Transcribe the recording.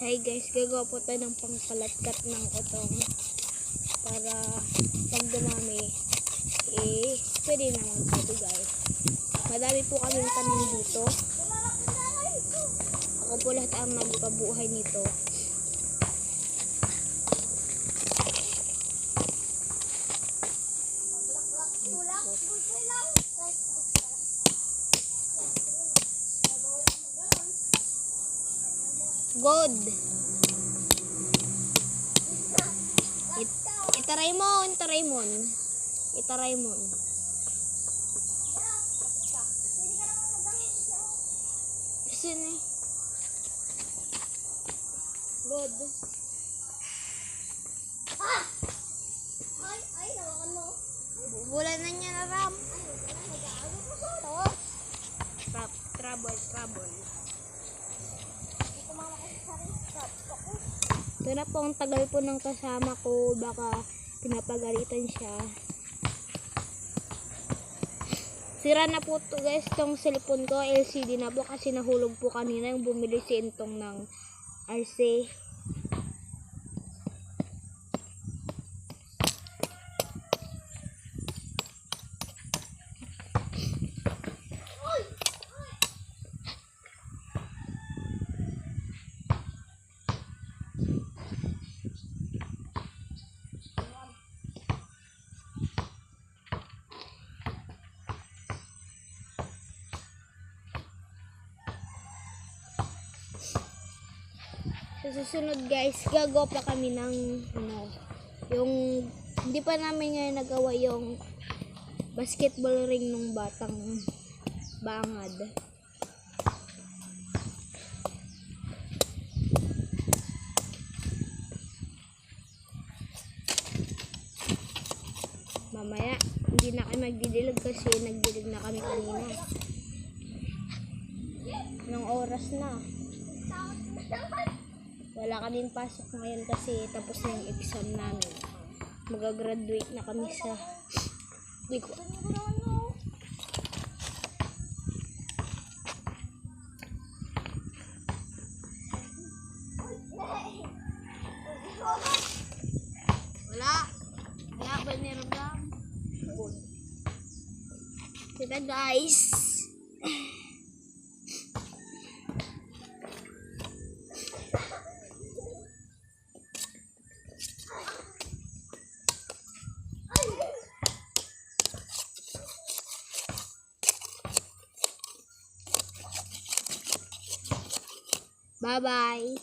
Hi guys, gagawa po tayo ng pangkalatkat ng utong para pag dumami, eh, pwede naman pwede guys. Madami po kami tanim dito. Ako po lahat ang nagpabuhay nito. Good. It, itaray mo, itaray mo. Itaray mo. Kasi ni. Good. Bubulan na niya na ram. Tra- trouble, trouble. Ito na po ang tagal po ng kasama ko. Baka pinapagalitan siya. Sira na po to guys tong cellphone ko. LCD na po kasi nahulog po kanina yung bumili si Intong ng RC. Sa susunod guys, gagawa pa kami ng ano, yung hindi pa namin ngayon nagawa yung basketball ring ng batang bangad. Mamaya, hindi na kami magdidilig kasi nagdilig na kami kanina. Anong oras na? Wala ka din pasok ngayon kasi tapos na yung exam namin. Magagraduate na kami sa... Hindi ko... Wala. Wala ba niram Kita guys. Bye-bye.